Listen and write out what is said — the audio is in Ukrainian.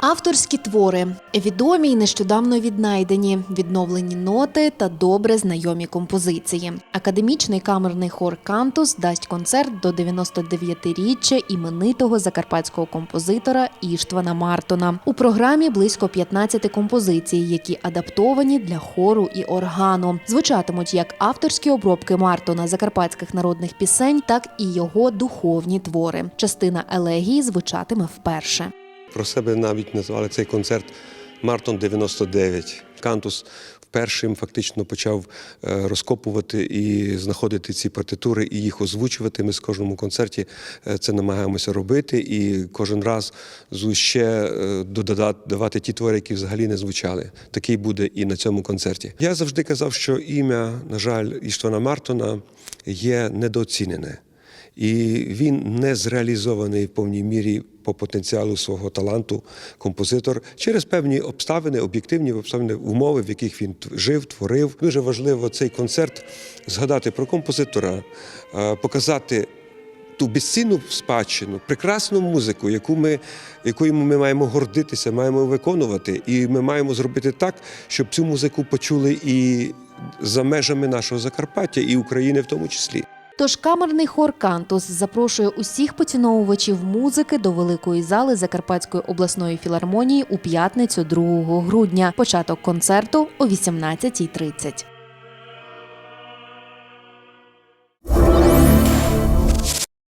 Авторські твори відомі й нещодавно віднайдені, відновлені ноти та добре знайомі композиції. Академічний камерний хор Кантус дасть концерт до 99-річчя іменитого закарпатського композитора Іштвана Мартона. У програмі близько 15 композицій, які адаптовані для хору і органу. Звучатимуть як авторські обробки Мартона закарпатських народних пісень, так і його духовні твори. Частина елегії звучатиме вперше. Про себе навіть назвали цей концерт Мартон 99. Кантус вперше фактично почав е, розкопувати і знаходити ці партитури і їх озвучувати. Ми з кожному концерті е, це намагаємося робити, і кожен раз ще е, додадати давати ті твори, які взагалі не звучали. Такий буде і на цьому концерті. Я завжди казав, що ім'я, на жаль, Іштвана Мартона є недооцінене. І він не зреалізований в повній мірі по потенціалу свого таланту композитор через певні обставини, об'єктивні обставини, умови, в яких він жив, творив. Дуже важливо цей концерт згадати про композитора, е, показати. Ту безцінну спадщину, прекрасну музику, яку ми, якою ми маємо гордитися, маємо виконувати, і ми маємо зробити так, щоб цю музику почули і за межами нашого Закарпаття, і України в тому числі. Тож камерний хор Кантус запрошує усіх поціновувачів музики до великої зали Закарпатської обласної філармонії у п'ятницю 2 грудня. Початок концерту о 18.30.